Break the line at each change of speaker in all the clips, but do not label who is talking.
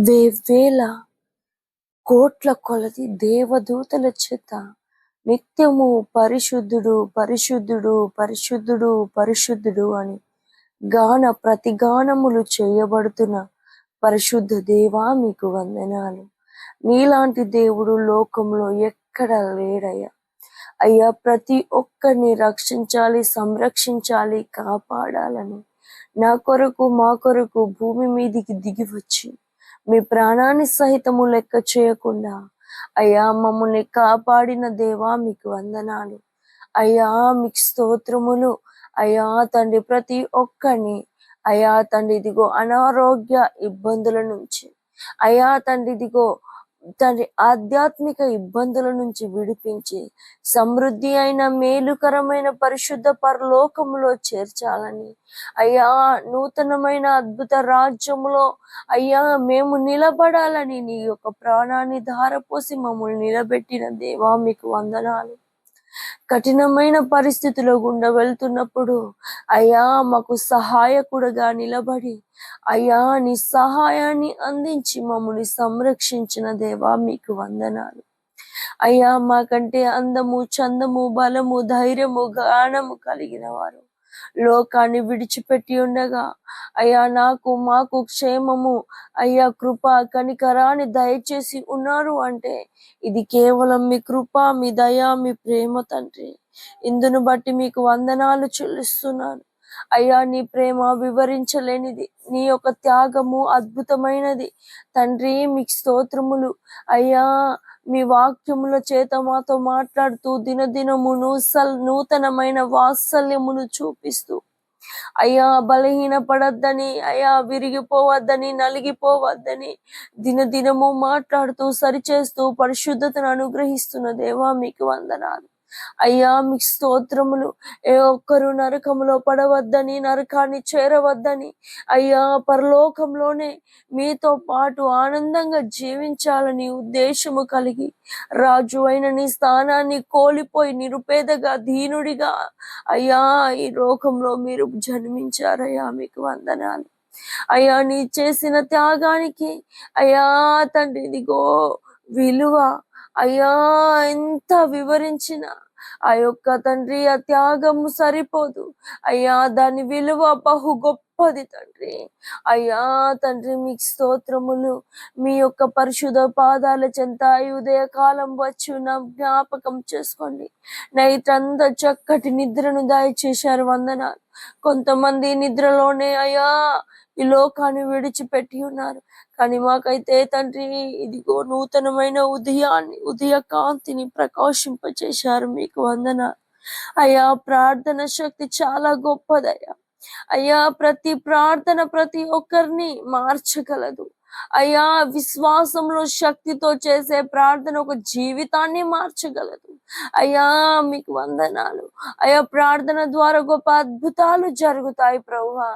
వేవేల కోట్ల కొలది దేవదూతల చేత నిత్యము పరిశుద్ధుడు పరిశుద్ధుడు పరిశుద్ధుడు పరిశుద్ధుడు అని గాన ప్రతిగానములు చేయబడుతున్న పరిశుద్ధ దేవా మీకు వందనాలు. నీలాంటి దేవుడు లోకంలో ఎక్కడ లేడయ్యా? అయ్యా ప్రతి ఒక్కరిని రక్షించాలి సంరక్షించాలి కాపాడాలని నా కొరకు మా కొరకు భూమి మీదికి దిగి వచ్చి మీ ప్రాణాన్ని సహితము లెక్క చేయకుండా అయ్యా మమ్మల్ని కాపాడిన దేవా మీకు వందనాలు. అయ్యా మీకు స్తోత్రములు. అయ్యా తండ్రి ప్రతి ఒక్కరిని. అయ్యా తండ్రి ఇదిగో అనారోగ్య ఇబ్బందుల నుంచి. అయ్యా తండ్రి ఇదిగో తండ్రి ఆధ్యాత్మిక ఇబ్బందుల నుంచి విడిపించి సమృద్ధి అయిన మేలుకరమైన పరిశుద్ధ పరలోకములో చేర్చాలని. అయ్యా నూతనమైన అద్భుత రాజ్యములో అయ్యా మేము నిలబడాలని నీ యొక్క ప్రాణాన్ని ధారపోసి మమ్మల్ని నిలబెట్టిన దేవా మీకు వందనాలు. కఠినమైన పరిస్థితిలో గుండా వెళ్తున్నప్పుడు అయ్యా మాకు సహాయకుడుగా నిలబడి అయ్యా నీ సహాయాన్ని అందించి మమ్మల్ని సంరక్షించిన దేవా మీకు వందనాలు. అయ్యా మాకంటే అందము చందము బలము ధైర్యము గానము కలిగిన వారు. లోకాన్ని విడిచిపెట్టి ఉండగా అయ్యా నాకు మాకు క్షేమము. అయ్యా కృప కనికరాన్ని దయచేసి ఉన్నారు అంటే ఇది కేవలం మీ కృప మీ దయ మీ ప్రేమ తండ్రి. ఇందును బట్టి మీకు వందనాలు చెల్లిస్తున్నాను. అయ్యా నీ ప్రేమ వివరించలేనిది నీ యొక్క త్యాగము అద్భుతమైనది. తండ్రి మీకు స్తోత్రములు. అయ్యా మీ వాక్యముల చేత మాతో మాట్లాడుతూ దినదినము నూసల్ నూతనమైన వాత్సల్యమును చూపిస్తూ. అయ్యా బలహీన పడద్దని అయ్యా విరిగిపోవద్దని నలిగిపోవద్దని దినదినము మాట్లాడుతూ సరిచేస్తూ పరిశుద్ధతను అనుగ్రహిస్తున్న దేవా మీకు వందనాలు. అయ్యా మీకు స్తోత్రములు ఏ ఒక్కరు నరకములో పడవద్దని నరకాన్ని చేరవద్దని. అయ్యా పరలోకంలోనే మీతో పాటు ఆనందంగా జీవించాలని ఉద్దేశము కలిగి రాజు అయిన నీ స్థానాన్ని కోల్పోయి నిరుపేదగా దీనుడిగా అయ్యా ఈ లోకంలో మీరు జన్మించారయ్యా మీకు వందనాలు. అయ్యా నీ చేసిన త్యాగానికి అయ్యా తండ్రి ఇదిగో విలువ. అయ్యా ఎంత వివరించిన. ఆ యొక్క తండ్రి ఆ త్యాగము సరిపోదు. అయ్యా దాని విలువ బహు గొప్పది తండ్రి. అయ్యా తండ్రి మీకు స్తోత్రములు. మీ యొక్క పరిశుధ పాదాల చెంత ఉదయ కాలం వచ్చు నా జ్ఞాపకం చేసుకోండి. నైట్ అంతా చక్కటి నిద్రను దయచేశారు వందనాలు. కొంతమంది నిద్రలోనే అయ్యా ఈ లోకాన్ని విడిచిపెట్టి ఉన్నారు. కానీ మాకైతే తండ్రి ఇదిగో నూతనమైన ఉదయాన్ని ఉదయ కాంతిని ప్రకాశింపచేశారు మీకు వందన. అయ్యా ప్రార్థన శక్తి చాలా గొప్పదయ్యా. అయ్యా ప్రతి ప్రార్థన ప్రతి ఒక్కరిని మార్చగలదు. అయ్యా విశ్వాసంలో శక్తితో చేసే ప్రార్థన ఒక జీవితాన్ని మార్చగలదు. అయ్యా మీకు వందనాలు. అయ్యా ప్రార్థన ద్వారా గొప్ప అద్భుతాలు జరుగుతాయి ప్రభా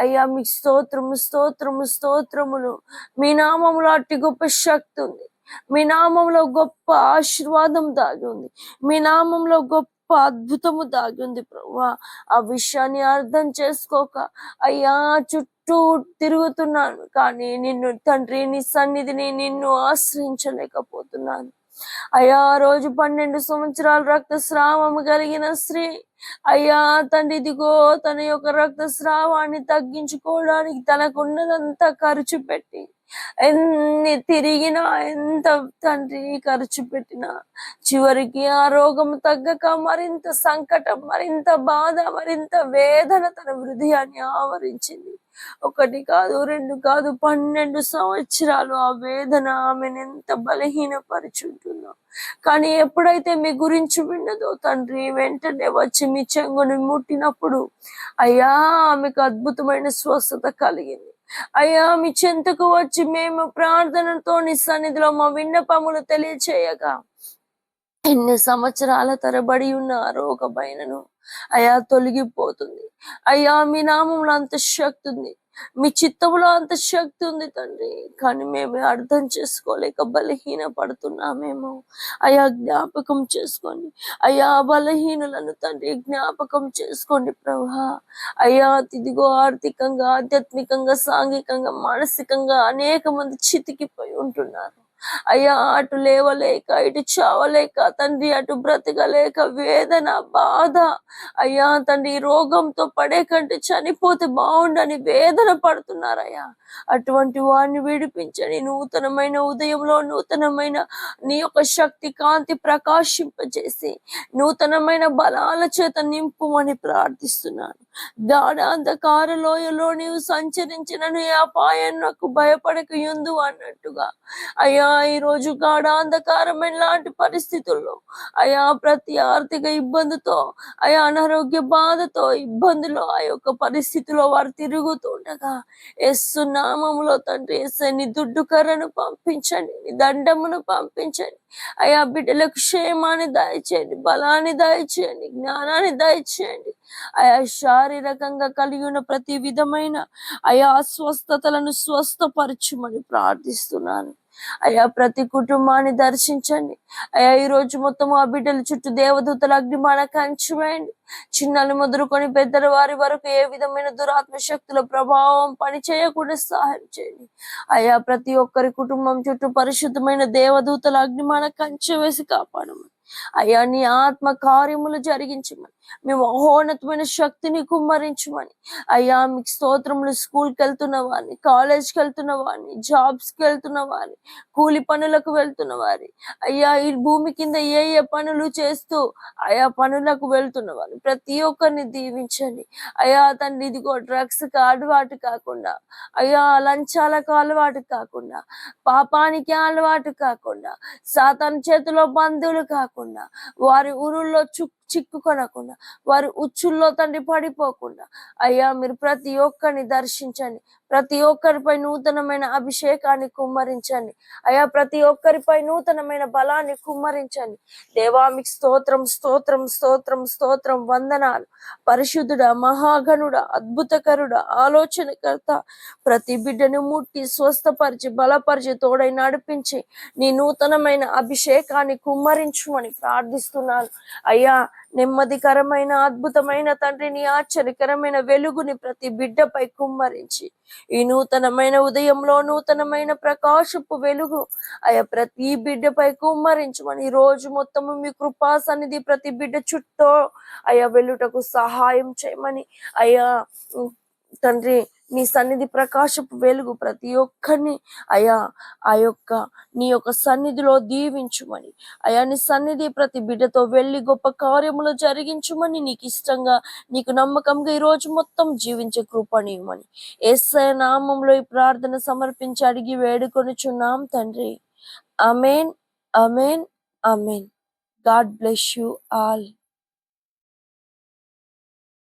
అయ్యా మీకు స్తోత్రము స్తోత్రము స్తోత్రములు. మీ నామంలో అట్టి గొప్ప శక్తి ఉంది. మీ నామంలో గొప్ప ఆశీర్వాదం దాగి ఉంది. మీ నామంలో గొప్ప అద్భుతము దాగి ఉంది ప్రభా ఆ విషయాన్ని అర్థం చేసుకోక అయ్యా చుట్టూ తిరుగుతున్నాను కానీ నిన్ను తండ్రి నీ సన్నిధిని నిన్ను ఆశ్రయించలేకపోతున్నాను. అయ్యా రోజు పన్నెండు సంవత్సరాలు రక్తస్రావము కలిగిన స్త్రీ. అయ్యా తండ్రి ఇదిగో తన యొక్క రక్తస్రావాన్ని తగ్గించుకోవడానికి తనకున్నదంతా ఖర్చు పెట్టి ఎన్ని తిరిగినా ఎంత తండ్రి ఖర్చు పెట్టినా చివరికి ఆ రోగం తగ్గక మరింత సంకటం మరింత బాధ మరింత వేదన తన హృదయాన్ని ఆవరించింది. ఒకటి కాదు రెండు కాదు పన్నెండు సంవత్సరాలు ఆ వేదన ఆమెను ఎంత బలహీనపరుచుంటుందో. కానీ ఎప్పుడైతే మీ గురించి విన్నదో తండ్రి వెంటనే వచ్చి మీ చెంగుని ముట్టినప్పుడు అయ్యా ఆమెకు అద్భుతమైన స్వస్థత కలిగింది. అయ్యా మీ చెంతకు వచ్చి మేము ప్రార్థనతో నీ సన్నిధిలో మా విన్నపములు తెలియచేయగా. ఎన్ని సంవత్సరాల తరబడి ఉన్న ఆరోగ బయనను అయా అయ్యా తొలగిపోతుంది. అయ్యా మీ నామంలో అంత శక్తి ఉంది. మీ చిత్తములో అంత శక్తి ఉంది తండ్రి. కానీ మేము అర్థం చేసుకోలేక బలహీన పడుతున్నామేమో అయా జ్ఞాపకం చేసుకోండి. అయా బలహీనులను తండ్రి జ్ఞాపకం చేసుకోండి ప్రభా. అయ్యా తిదిగో ఆర్థికంగా ఆధ్యాత్మికంగా సాంఘికంగా మానసికంగా అనేక మంది చితికిపోయి ఉంటున్నారు. అయ్యా అటు లేవలేక ఇటు చావలేక తండ్రి అటు బ్రతకలేక వేదన బాధ. అయ్యా తండ్రి రోగంతో పడే కంటే చనిపోతే బాగుండని వేదన పడుతున్నారయ్యా. అటువంటి వారిని విడిపించని నూతనమైన ఉదయంలో నూతనమైన నీ యొక్క శక్తి కాంతి ప్రకాశింపజేసి నూతనమైన బలాల చేత నింపుమని ప్రార్థిస్తున్నాను. గాఢ అంధకార లోయలో నీవు సంచరించినను ఏ అపాయం నాకు భయపడక ఎందు అన్నట్టుగా. అయ్యా ఈ రోజు గాఢ అంధకారమైన లాంటి పరిస్థితుల్లో అయా ప్రతి ఆర్థిక ఇబ్బందితో అయా అనారోగ్య బాధతో ఇబ్బందులు ఆ యొక్క పరిస్థితిలో వారు తిరుగుతుండగా ఎస్సు నామములో తండ్రి ఎస్సే నీ దుడ్డు కర్రను పంపించండి నీ దండమును పంపించండి. అయా బిడ్డలకు క్షేమాన్ని దయచేయండి బలాన్ని దయచేయండి జ్ఞానాన్ని దయచేయండి. ఆయా శారీరకంగా కలిగి ఉన్న ప్రతి విధమైన ఆయా అస్వస్థతలను స్వస్థపరచుమని ప్రార్థిస్తున్నాను. అయా ప్రతి కుటుంబాన్ని దర్శించండి. అయా ఈ రోజు మొత్తం ఆ బిడ్డల చుట్టూ దేవదూతల అగ్నిమాన కంచివేయండి. చిన్నలు మొదలుకొని పెద్దల వారి వరకు ఏ విధమైన దురాత్మ శక్తుల ప్రభావం పని చేయకుండా సహాయం చేయండి. అయా ప్రతి ఒక్కరి కుటుంబం చుట్టూ పరిశుద్ధమైన దేవదూతల అగ్నిమాన కంచె వేసి కాపాడమని అయ్యా నీ ఆత్మ కార్యములు జరిగించమని. మేము మహోన్నతమైన శక్తిని కుమ్మరించమని. అయ్యా మీకు స్తోత్రములు స్కూల్కి వెళ్తున్న వారిని కాలేజ్కి వెళ్తున్న వారిని జాబ్స్కి వెళ్తున్న వారిని కూలి పనులకు వెళ్తున్న వారి అయ్యా ఈ భూమి కింద ఏ ఏ పనులు చేస్తూ ఆయా పనులకు వెళ్తున్న వారిని. ప్రతి ఒక్కరిని దీవించండి. అయ్యా తండ్రి ఇదిగో డ్రగ్స్కి అలవాటు కాకుండా. అయ్యా లంచాలకు అలవాటు కాకుండా. పాపానికి అలవాటు కాకుండా. సాతం చేతిలో బంధువులు కాకుండా. కాకుండా వారి ఊరుల్లో చు చిక్కుకొనకుండా వారి ఉచ్చుల్లో తండ్రి పడిపోకుండా అయ్యా మీరు ప్రతి ఒక్కరిని దర్శించండి. ప్రతి ఒక్కరిపై నూతనమైన అభిషేకాన్ని కుమ్మరించండి. అయ్యా ప్రతి ఒక్కరిపై నూతనమైన బలాన్ని కుమ్మరించండి. దేవామికి స్తోత్రం స్తోత్రం స్తోత్రం స్తోత్రం వందనాలు. పరిశుద్ధుడా మహాగణుడ అద్భుతకరుడ ఆలోచనకర్త ప్రతి బిడ్డను ముట్టి స్వస్థపరిచి బలపరిచి తోడై నడిపించి నీ నూతనమైన అభిషేకాన్ని కుమ్మరించుమని ప్రార్థిస్తున్నాను. అయ్యా నెమ్మదికరమైన అద్భుతమైన తండ్రి నీ ఆశ్చర్యకరమైన వెలుగుని ప్రతి బిడ్డపై కుమ్మరించి ఈ నూతనమైన ఉదయంలో నూతనమైన ప్రకాశపు వెలుగు అయ్యా ప్రతి బిడ్డపై కుమ్మరించమని ఈ రోజు మొత్తము మీ కృపా సన్నిధి ప్రతి బిడ్డ చుట్టూ అయ్యా వెలుటకు సహాయం చేయమని అయ్యా తండ్రి నీ సన్నిధి ప్రకాశపు వెలుగు ప్రతి ఒక్కరిని అయా ఆ యొక్క నీ యొక్క సన్నిధిలో దీవించుమని. అయా నీ సన్నిధి ప్రతి బిడ్డతో వెళ్ళి గొప్ప కార్యములు జరిగించుమని నీకు ఇష్టంగా నీకు నమ్మకంగా ఈ రోజు మొత్తం జీవించే కృపణీయమని ఎస్ఐ నామంలో ఈ ప్రార్థన సమర్పించి అడిగి వేడుకొనిచున్నాం తండ్రి. Amen amen amen God bless you all.